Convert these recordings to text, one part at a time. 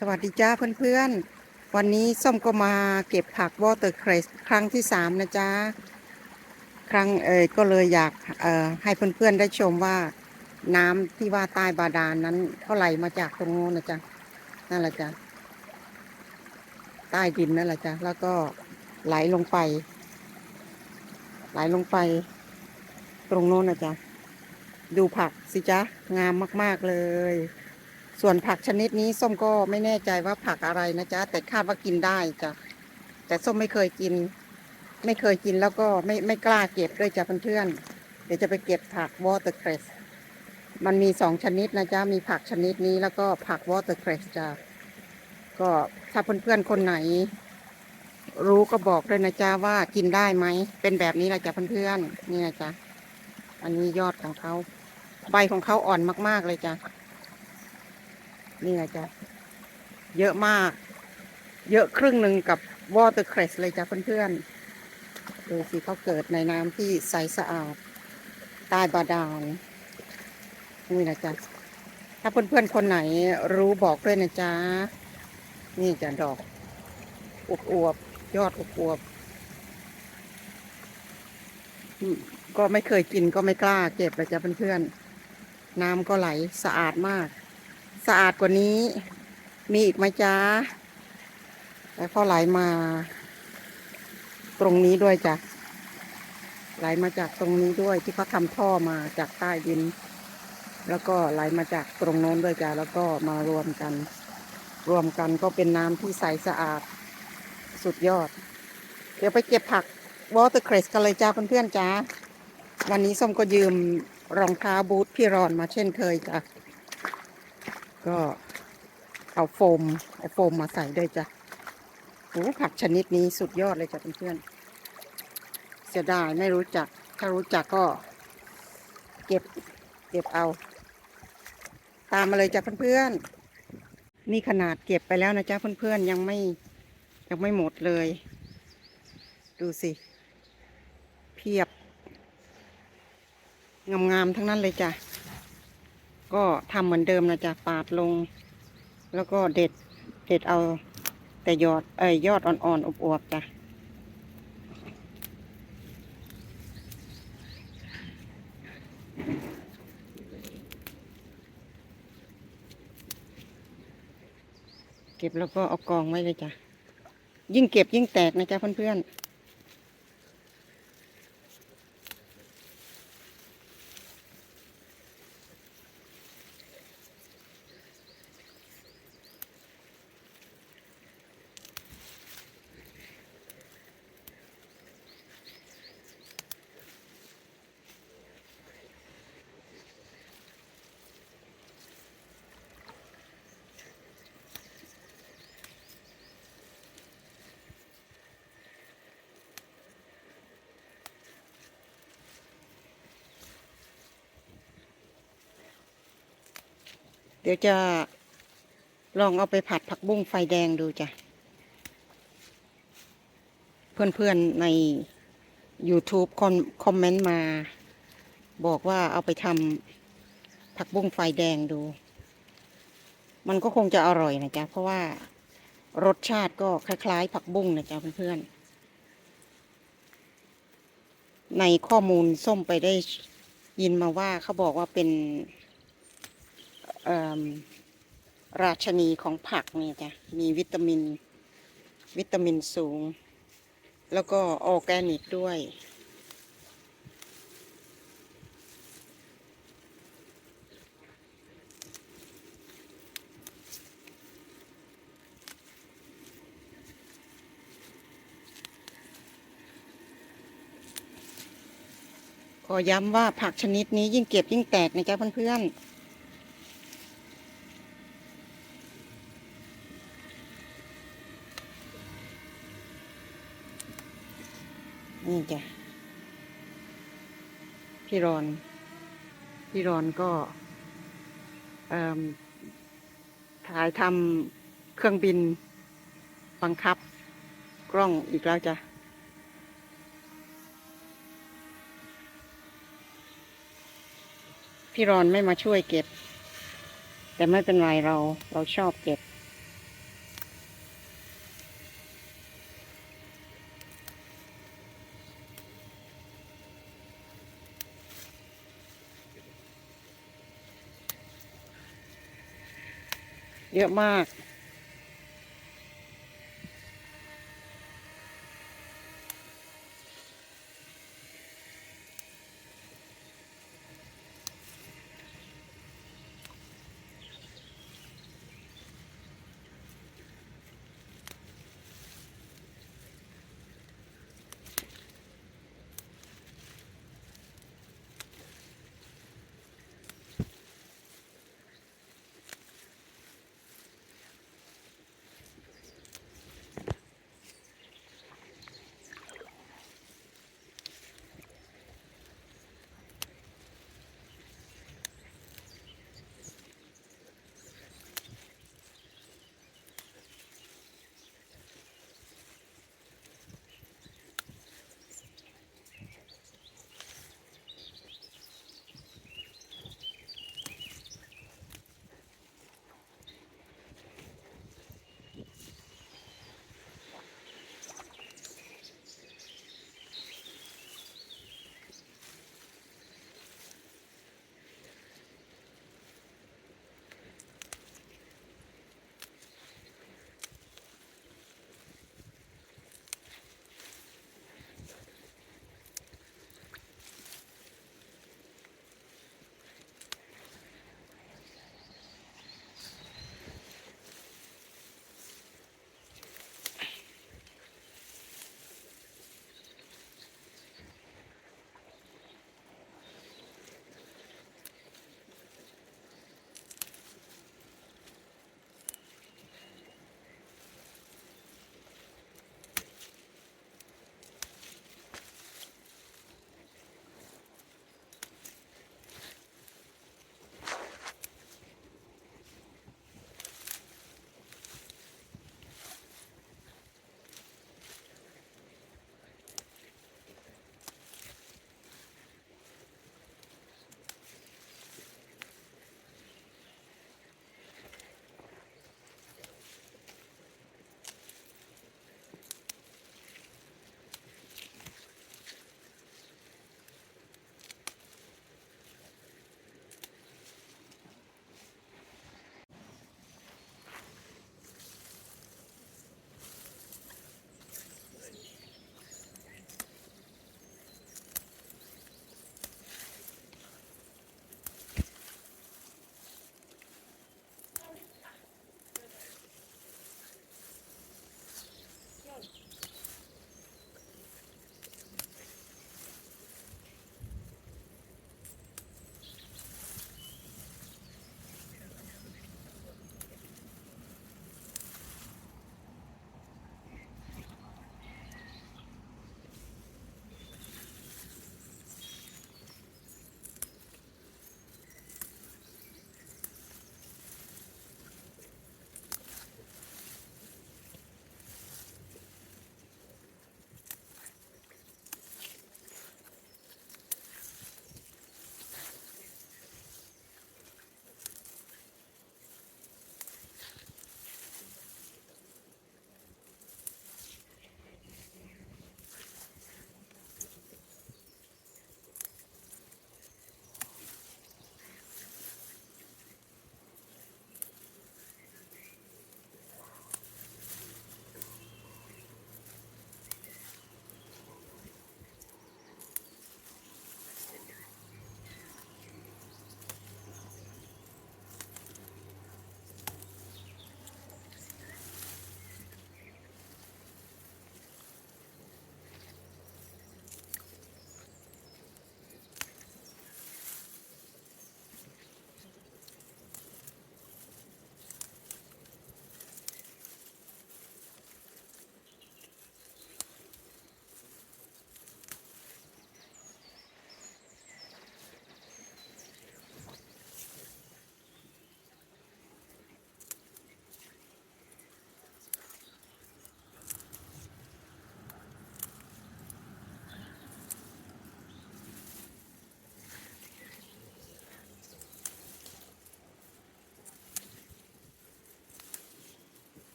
สวัสดีจ้าเพื่อนๆ วันนี้ส้มก็มาเก็บผักวอเตอร์เครสครั้งที่สามนะจ๊ะครั้งเออก็เลยอยากเอ่อให้เพื่อนๆได้ชมว่าน้ำที่ว่าใต้บาดาลนนั้นเขาไหลมาจากตรงโน้นนะจ๊ะนั่นแหละจ้ะใต้ดินนั่นแหละจ้ะแล้วก็ไหลลงไป ไหลลงไป ตรงโน้นนะจ๊ะดูผักสิจ๊ะงามมาก ๆเลย ส่วนผักชนิดนี้ส้มก็ไม่แน่ใจว่าผักอะไรนะจ๊ะ แต่คาดว่ากินได้จ้ะ แต่ส้มไม่เคยกิน ไม่เคยกินแล้วก็ไม่ไม่กล้าเก็บด้วยจ้ะเพื่อนๆเดี๋ยวจะไปเก็บผักวอเตอร์เครสมันมีสองชนิดนะจ๊ะ มีผักชนิดนี้แล้วก็ผักวอเตอร์เครสจ้ะ ก็ถ้าเพื่อนๆคนไหน รู้ก็บอกด้วยนะจ๊ะว่ากินได้ไหม เป็นแบบนี้นะจ๊ะเพื่อนๆนี่นะจ๊ะ อันนี้ยอดของเขา ใบของเขาอ่อนมากๆเลยจ้ะ นี่ไงจ๊ะ เยอะมาก เยอะครึ่งหนึ่งกับวอเตอร์เครสเลยจ้ะเพื่อนๆ ดูสิเขาเกิดในน้ำที่ใสสะอาด ใต้บาดาล นี่นะจ๊ะ ถ้าเพื่อนๆ คนไหนรู้บอกด้วยนะจ๊ะ นี่จะดอกอวบอวบๆยอดอวบอวบๆก็ไม่เคยกินก็ไม่กล้าเก็บเลยจ้ะเพื่อนๆ น้ำก็ไหลสะอาดมาก สะอาดกว่านี้ มีอีกไหมจ๊ะแล้วก็ไหลมา ตรงนี้ด้วยจ้ะไหลมาจากตรงนี้ด้วยที่เขาทำท่อมาจากใต้ดิน แล้วก็ไหลมาจากตรงโน้นด้วยจ้ะแล้วก็มารวมกัน รวมกันก็เป็นน้ำที่ใสสะอาดสุดยอด เดี๋ยวไปเก็บผักวอเตอร์เครสกันเลยจ้าเพื่อนๆจ้าวันนี้ส้มก็ยืมรองเท้าบูทพี่รอนมาเช่นเคยจ้ะ ก็เอาโฟมเอาโฟมมาใส่ด้วยจ้ะโอ้ผักชนิดนี้สุดยอดเลยจ้ะเพื่อนๆเสียดายไม่รู้จัก ถ้ารู้จักก็ เก็บเก็บเอา ตามมาเลยจ้ะเพื่อนๆนี่ขนาดเก็บไปแล้วนะจ๊ะเพื่อนๆยังไม่ยังไม่หมดเลย ดูสิ เพียบงามๆทั้งนั้นเลยจ้ะ ก็ทำเหมือนเดิมนะจ๊ะปาดลง แล้วก็เด็ดเด็ดเอาแต่ยอดเอ้ยยอดอ่อนๆอวบๆจ้ะเก็บแล้วก็เอากองไว้เลยจ้ะยิ่งเก็บยิ่งแตกนะจ๊ะเพื่อนๆ ดี๋ยวจะลองเอาไปผัดผักบุ้งไฟแดงดูจ้ะ เพื่อนๆใน YouTube คอมคอมเมนต์มา บอกว่าเอาไปทำผักบุ้งไฟแดงดู มันก็คงจะอร่อยนะจ๊ะ เพราะว่ารสชาติก็คล้าย ๆ ผักบุ้งนะจ๊ะเพื่อนๆ ในข้อมูลส้มไปได้ยินมาว่าเขาบอกว่าเป็น ราชนีของผักนี่จ้ะมีวิตามิน วิตามินสูง แล้วก็ออแกนิกด้วย ขอย้ำว่าผักชนิดนี้ยิ่งเก็บยิ่งแตกนะจ๊ะเพื่อนๆ นี่จ้ะพี่รอน พี่รอนก็ถ่ายทำเครื่องบินบังคับกล้องอีกแล้วจ้ะพี่รอนไม่มาช่วยเก็บ แต่ไม่เป็นไรเราเราชอบเก็บ เยอะมาก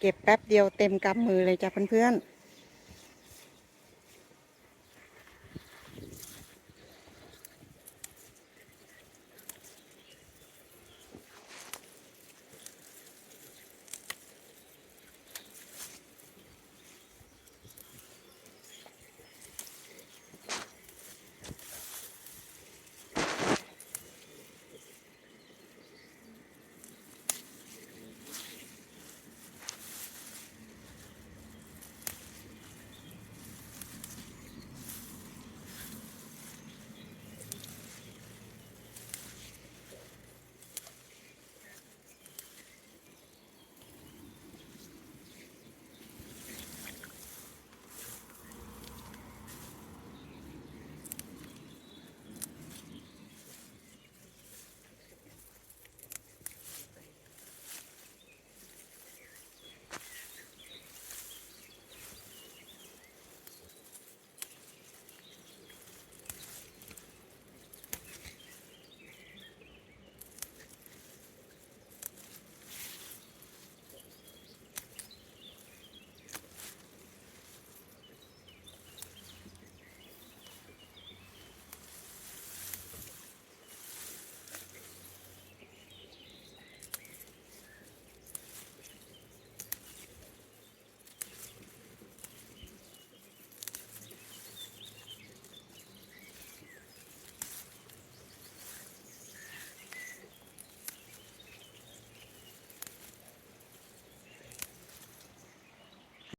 เก็บแป๊บเดียวเต็มกำมือเลยจ้ะเพื่อนๆ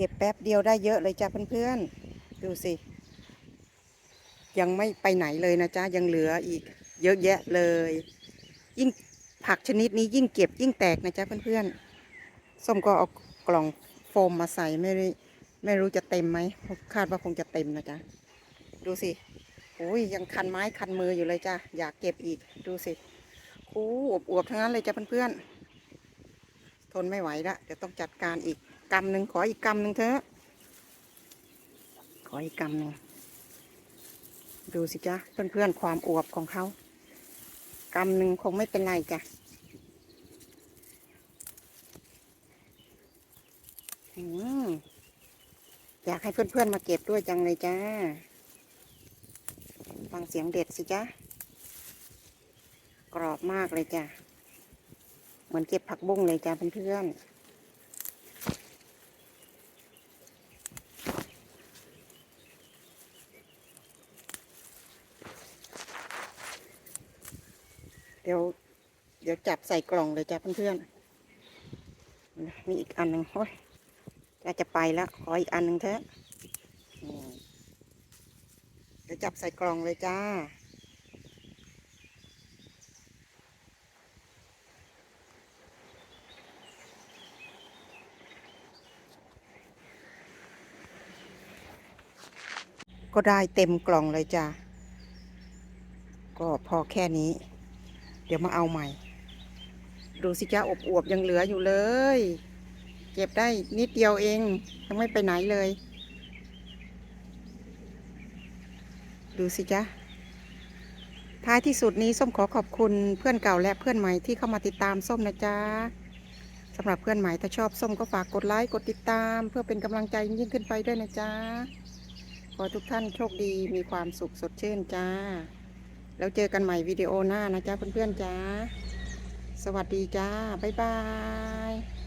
ก็บแป๊บเดียวได้เยอะเลยจ้ะเพื่อนๆ ดูสิ ยังไม่ไปไหนเลยนะจ๊ะยังเหลืออีกเยอะแยะเลย ยิ่งผักชนิดนี้ยิ่งเก็บยิ่งแตกนะจ๊ะเพื่อนๆ ส้มก็เอากล่องโฟมมาใส่ไม่ได้ไม่รู้จะเต็มไหมคาดว่าคงจะเต็มนะจ๊ะดูสิโอ้ยยังคันไม้คันมืออยู่เลยจ้ะอยากเก็บอีกดูสิโอ้อวบๆทั้งนั้นเลยจ้ะเพื่อนๆ ทนไม่ไหวละเดี๋ยวต้องจัดการอีก กำหนึ่งขออีกกำหนึ่งเถอะ ขออีกกำหนึ่งดูสิจ๊ะเพื่อนๆความอวบของเขากำหนึ่งคงไม่เป็นไรจ้ะอยากให้เพื่อนๆมาเก็บด้วยจังเลยจ้าฟังเสียงเด็ดสิจ๊ะกรอบมากเลยจ้ะ เหมือนเก็บผักบุ้งเลยจ้ะเพื่อนๆ ดี๋ยว เดี๋ยวจับใส่กล่องเลยจ้ะเพื่อนๆมีอีกอันหนึ่งโอ้ยจะจะไปแล้ว ขออีกอันหนึ่งเถอะเดี๋ยวจับใส่กล่องเลยจ้า ก็ได้เต็มกล่องเลยจ้า ก็พอแค่นี้ ดี๋ยวมาเอาใหม่ ดูสิจ้าอบอวบยังเหลืออยู่เลย เก็บได้นิดเดียวเองยังไม่ไปไหนเลย ดูสิจ้าท้ายที่สุดนี้ส้มขอขอบคุณเพื่อนเก่าและเพื่อนใหม่ที่เข้ามาติดตามส้มนะจ๊ะสำหรับเพื่อนใหม่ถ้าชอบส้มก็ฝากกดไลค์กดติดตาม เพื่อเป็นกำลังใจยิ่งขึ้นไปด้วยนะจ๊ะขอทุกท่านโชคดีมีความสุขสดชื่นจ้า แล้วเจอกันใหม่วิดีโอหน้านะจ๊ะเพื่อนๆจ้า สวัสดีจ้า บ๊ายบาย